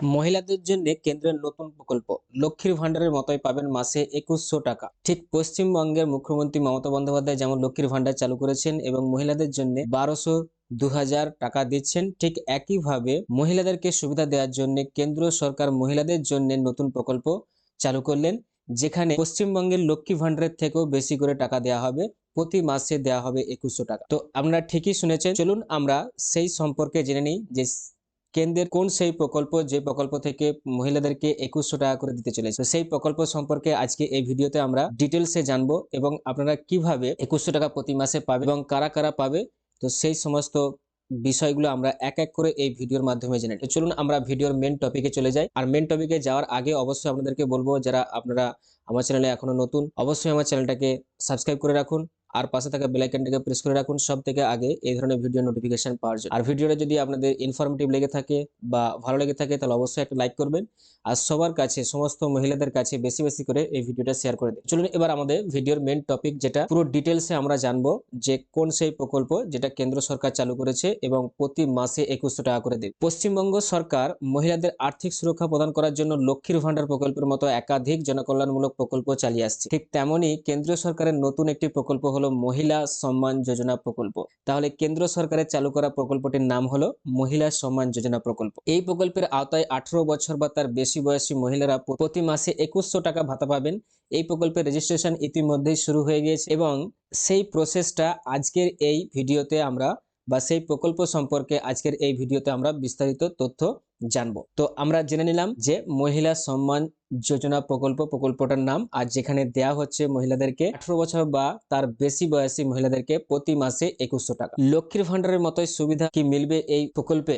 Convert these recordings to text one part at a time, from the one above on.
মহিলাদের জন্য কেন্দ্রের নতুন প্রকল্প। লক্ষ্মীর ভান্ডারের মতোই পাবেন মাসে একুশশো টাকা। ঠিক পশ্চিমবঙ্গের মুখ্যমন্ত্রী মমতা বন্দ্যোপাধ্যায় যেমন লক্ষ্মীর ভান্ডার চালু করেছেন এবং মহিলাদের জন্য বারোশো দু হাজার টাকা দিচ্ছেন, ঠিক একইভাবে মহিলাদেরকে সুবিধা দেওয়ার জন্য কেন্দ্র সরকার মহিলাদের জন্য নতুন প্রকল্প চালু করলেন, যেখানে পশ্চিমবঙ্গের লক্ষ্মী ভান্ডারের থেকেও বেশি করে টাকা দেওয়া হবে। প্রতি মাসে দেওয়া হবে একুশশো টাকা। তো আপনারা ঠিকই শুনেছেন। চলুন আমরা সেই সম্পর্কে জেনে নিই যে কেন্দ্রের কোন সেই প্রকল্প, যে প্রকল্প থেকে মহিলাদেরকে একুশশো টাকা করে দিতে চলেছে? সেই প্রকল্প সম্পর্কে আজকে এই ভিডিওতে আমরা ডিটেলসে জানব এবং আপনারা কীভাবে একুশশো টাকা প্রতি মাসে পাবে এবং কারা কারা পাবে? তো সেই সমস্ত বিষয়গুলো আমরা এক এক করে এই ভিডিওর মাধ্যমে জেনে চলুন আমরা ভিডিওর মেন টপিকে চলে যাই। আর মেন টপিকে যাওয়ার আগে অবশ্যই আপনাদেরকে বলব, যারা আপনারা আমার চ্যানেলে এখনও নতুন, অবশ্যই আমার চ্যানেলটাকে সাবস্ক্রাইব করে রাখুন। আর পাশে থাকা বেল আইকনটাকে প্রেস করে রাখুন। সব থেকে আগে এই ধরনের ভিডিও নোটিফিকেশন পাওয়ার জন্য। আর ভিডিওটা যদি আপনাদের ইনফরমেটিভ লেগে থাকে বা ভালো লেগে থাকে, তাহলে অবশ্যই একটা লাইক করবেন। আর সবার কাছে, সমস্ত মহিলাদের কাছে বেশি বেশি করে এই ভিডিওটা শেয়ার করে দিন। চলুন এবার আমাদের ভিডিওর মেন টপিক যেটা, পুরো ডিটেলসে আমরা জানব যে কোন সেই প্রকল্প যেটা কেন্দ্র সরকার চালু করেছে এবং প্রতি মাসে একুশশো টাকা করে দেবে। পশ্চিমবঙ্গ সরকার মহিলাদের আর্থিক সুরক্ষা প্রদান করার জন্য লক্ষ্মীর ভান্ডার প্রকল্পের মতো একাধিক জনকল্যাণমূলক প্রকল্প চালিয়ে আসছে। ঠিক তেমনই কেন্দ্রীয় সরকারের নতুন একটি প্রকল্প হলো মহিলা সম্মান যোজনা প্রকল্প। তাহলে কেন্দ্র সরকারের চালু করা প্রকল্পটির নাম হলো মহিলা সম্মান যোজনা প্রকল্প। এই প্রকল্পের আওতায় আঠারো বছর বা তার বেশি বয়সী মহিলারা প্রতি মাসে একুশশো টাকা ভাতা পাবেন। এই প্রকল্পের রেজিস্ট্রেশন ইতিমধ্যেই শুরু হয়ে গিয়েছে এবং সেই প্রসেসটা আজকের এই ভিডিওতে আমরা বা সেই প্রকল্প সম্পর্কে আজকের এই ভিডিওতে আমরা বিস্তারিত তথ্য জানব। তো আমরা জেনে নিলাম যে মহিলা সম্মান যোজনা প্রকল্প, প্রকল্পটার নাম আর যেখানে দেয়া হচ্ছে মহিলাদেরকে আঠারো বছর বা তার বেশি বয়সী মহিলাদেরকে প্রতি মাসে একুশশো টাকা। লক্ষ্মীর ভান্ডারের মতোই সুবিধা কি মিলবে এই প্রকল্পে?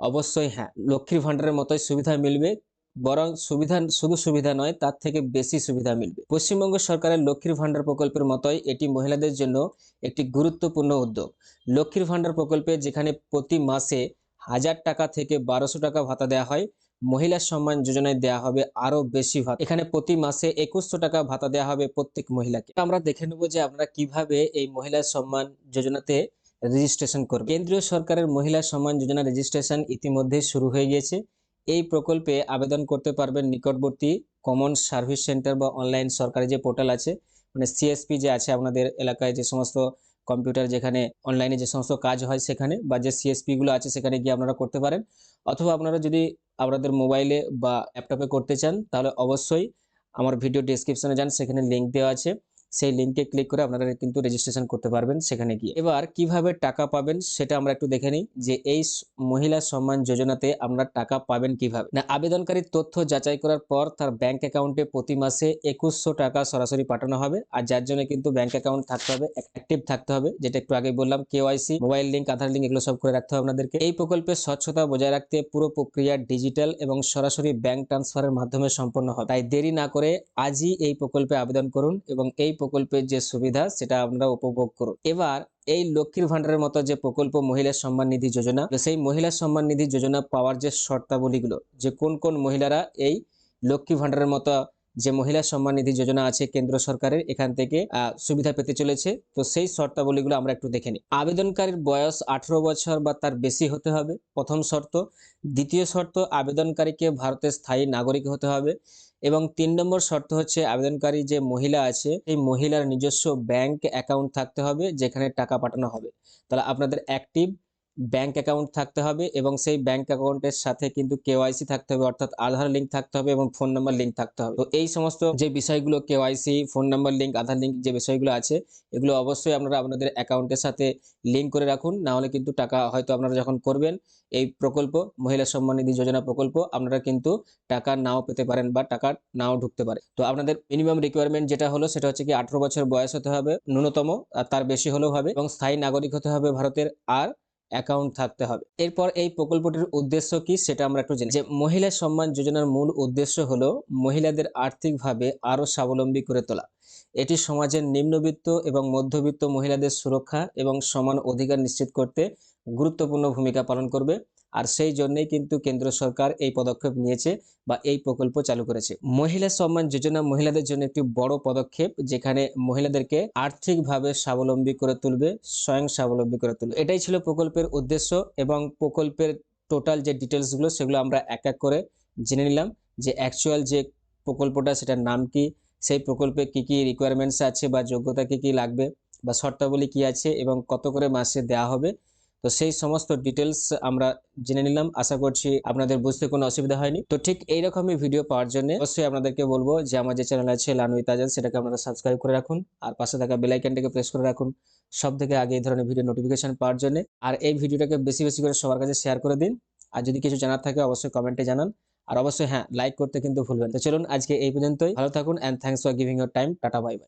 অবশ্যই হ্যাঁ লক্ষ্মীর ভান্ডারের মতোই সুবিধা মিলবে বরং সুবিধা, শুধু সুবিধা নয়, তার থেকে বেশি সুবিধা মিলবে। পশ্চিমবঙ্গ সরকারের লক্ষ্মীর ভান্ডার প্রকল্পের মতোই এটি মহিলাদের জন্য একটি গুরুত্বপূর্ণ উদ্যোগ। লক্ষ্মীর ভান্ডার প্রকল্পে যেখানে প্রতি মাসে হাজার টাকা থেকে বারোশো টাকা ভাতা দেওয়া হয়, মহিলা সম্মান যোজনায় দেওয়া হবে আরও বেশি ভাতা। এখানে প্রতি মাসে একুশশো টাকা ভাতা দেওয়া হবে প্রত্যেক মহিলাকে। আমরা দেখে নেব যে আমরা কীভাবে এই মহিলা সম্মান যোজনাতে রেজিস্ট্রেশন করবে। কেন্দ্রীয় সরকারের মহিলা সম্মান যোজনা রেজিস্ট্রেশন ইতিমধ্যে শুরু হয়ে গিয়েছে। এই প্রকল্পে আবেদন করতে পারবেন নিকটবর্তী কমন সার্ভিস সেন্টার বা অনলাইন সরকারি যে পোর্টাল আছে মানে সিএসপি যে আছে আপনাদের এলাকায় যে সমস্ত কম্পিউটার যেখানে অনলাইনে যে সমস্ত কাজ হয় সেখানে বা যে সিএসপিগুলো আছে সেখানে গিয়ে আপনারা করতে পারেন। অথবা আপনারা যদি আপনাদের মোবাইলে বা ল্যাপটপে করতে চান, তাহলে অবশ্যই আমার ভিডিও ডিসক্রিপশনে যান, সেখানে লিঙ্ক দেওয়া আছে। সেই লিঙ্কে ক্লিক করে আপনারা কিন্তু রেজিস্ট্রেশন করতে পারবেন সেখানে গিয়ে। এবার কীভাবে টাকা পাবেন সেটা আমরা একটু দেখে নিই যে এই মহিলা সম্মান যোজনাতে আমরা টাকা পাবেন কীভাবে। না আবেদনকারীর তথ্য যাচাই করার পর তার ব্যাংক অ্যাকাউন্টে প্রতি মাসে একুশশো টাকা সরাসরি পাঠানো হবে। আর যার জন্য কিন্তু ব্যাংক অ্যাকাউন্ট থাকতে হবে অ্যাক্টিভ থাকতে হবে, যেটা একটু আগে বললাম KYC mobile link Aadhaar link এগুলো সব করে রাখতে হবে আপনাদেরকে। এই প্রকল্পে স্বচ্ছতা বজায় রাখতে পুরো প্রক্রিয়া ডিজিটাল এবং সরাসরি ব্যাংক ট্রান্সফারের মাধ্যমে সম্পন্ন হবে। তাই দেরি না করে আজই এই প্রকল্পে আবেদন করুন এবং এই প্রকল্পের যে সুবিধা, সেটা আপনারা উপভোগ করুন এবার এই লক্ষ্মীর ভান্ডারের মতো যে প্রকল্প মহিলা সম্মান নিধি যোজনা সেই মহিলা সম্মান নিধি যোজনা পাওয়ার যে শর্তাবলীগুলো, যে কোন কোন মহিলারা এই লক্ষ্মী ভান্ডারের মতো যে মহিলা সম্মান নিধি যোজনা আছে কেন্দ্র সরকারের, এখান থেকে সুবিধা পেতে চলেছে। তো সেই শর্তাবলীগুলো আমরা একটু দেখে নিই। আবেদনকারীর বয়স আঠারো বছর বা তার বেশি হতে হবে, প্রথম শর্ত। দ্বিতীয় শর্ত, আবেদনকারীকে ভারতের স্থায়ী নাগরিক হতে হবে। এবং তিন নম্বর শর্ত হচ্ছে আবেদনকারী যে মহিলা আছে এই মহিলার নিজস্ব ব্যাংক অ্যাকাউন্ট থাকতে হবে, যেখানে টাকা পাঠানো হবে। তাহলে আপনাদের অ্যাক্টিভ ব্যাংক অ্যাকাউন্ট থাকতে হবে এবং সেই ব্যাংক অ্যাকাউন্টের সাথে কিন্তু কেওয়াইসি থাকতে হবে, অর্থাৎ আধার লিঙ্ক থাকতে হবে এবং ফোন নাম্বার লিঙ্ক থাকতে হবে। তো এই সমস্ত যে বিষয়গুলো KYC phone number link Aadhaar link যে বিষয়গুলো আছে, এগুলো অবশ্যই আপনারা আপনাদের অ্যাকাউন্টের সাথে লিঙ্ক করে রাখুন, না হলে কিন্তু টাকা হয়তো আপনারা যখন করবেন, এই প্রকল্প, মহিলা সম্মান নিধি যোজনা প্রকল্প, আপনারা কিন্তু টাকা নাও পেতে পারেন বা টাকা নাও ঢুকতে পারে। তো আপনাদের মিনিমাম রিকোয়ারমেন্ট যেটা হলো, সেটা হচ্ছে কি আঠারো বছর বয়স হতে হবে, ন্যূনতম, আর তার বেশি হলেও হবে এবং স্থায়ী নাগরিক হতে হবে ভারতের। আর অ্যাকাউন্ট থাকতে হবে। এরপর এই প্রকল্পটির উদ্দেশ্য কি সেটা আমরা একটু জানি যে মহিলা সম্মান যোজনার মূল উদ্দেশ্য হলো মহিলাদের আর্থিকভাবে আরও স্বাবলম্বী করে তোলা। এটি সমাজের নিম্নবিত্ত এবং মধ্যবিত্ত মহিলাদের সুরক্ষা এবং সমান অধিকার নিশ্চিত করতে গুরুত্বপূর্ণ ভূমিকা পালন করবে। আর সেই জন্যই কিন্তু কেন্দ্র সরকার এই পদক্ষেপ নিয়েছে বা এই প্রকল্প চালু করেছে। মহিলা সম্মান যোজনা মহিলাদের জন্য একটি বড় পদক্ষেপ, যেখানে মহিলাদেরকে আর্থিকভাবে স্বাবলম্বী করে তুলবে, স্বয়ং স্বাবলম্বী করে তুলবে। এটাই ছিল প্রকল্পের উদ্দেশ্য এবং প্রকল্পের টোটাল যে ডিটেলসগুলো সেগুলো আমরা এক এক করে জেনে নিলাম যে অ্যাকচুয়াল যে প্রকল্পটা, সেটার নাম কি, সেই প্রকল্পে কি কি রিকোয়ারমেন্টস আছে বা যোগ্যতা কি কি লাগবে বা শর্তাবলী কি আছে এবং কত করে মাসে দেওয়া হবে তো সেই সমস্ত ডিটেলস আমরা জেনে নিলাম। আশা করছি আপনাদের বুঝতে কোনো অসুবিধা হয়নি। তো ঠিক এইরকমই ভিডিও পাওয়ার জন্য অবশ্যই আপনাদেরকে বলব যে আমার যে চ্যানেল আছে লানুই তাজাল সেটাকে আপনারা সাবস্ক্রাইব করে রাখুন। আর পাশে থাকা বেল আইকনটাকে প্রেস করে রাখুন। সব থেকে আগে এই ধরনের ভিডিও নোটিফিকেশন পাওয়ার জন্য। আর এই ভিডিওটাকে বেশি বেশি করে সবার কাছে শেয়ার করে দিন। আর যদি কিছু জানার থাকে অবশ্যই কমেন্টে জানান। আর অবশ্যই হ্যাঁ লাইক করতে কিন্তু ভুলবেন তো চলুন আজকে এই পর্যন্তই। ভালো থাকুন and thanks for giving your time tata bye bye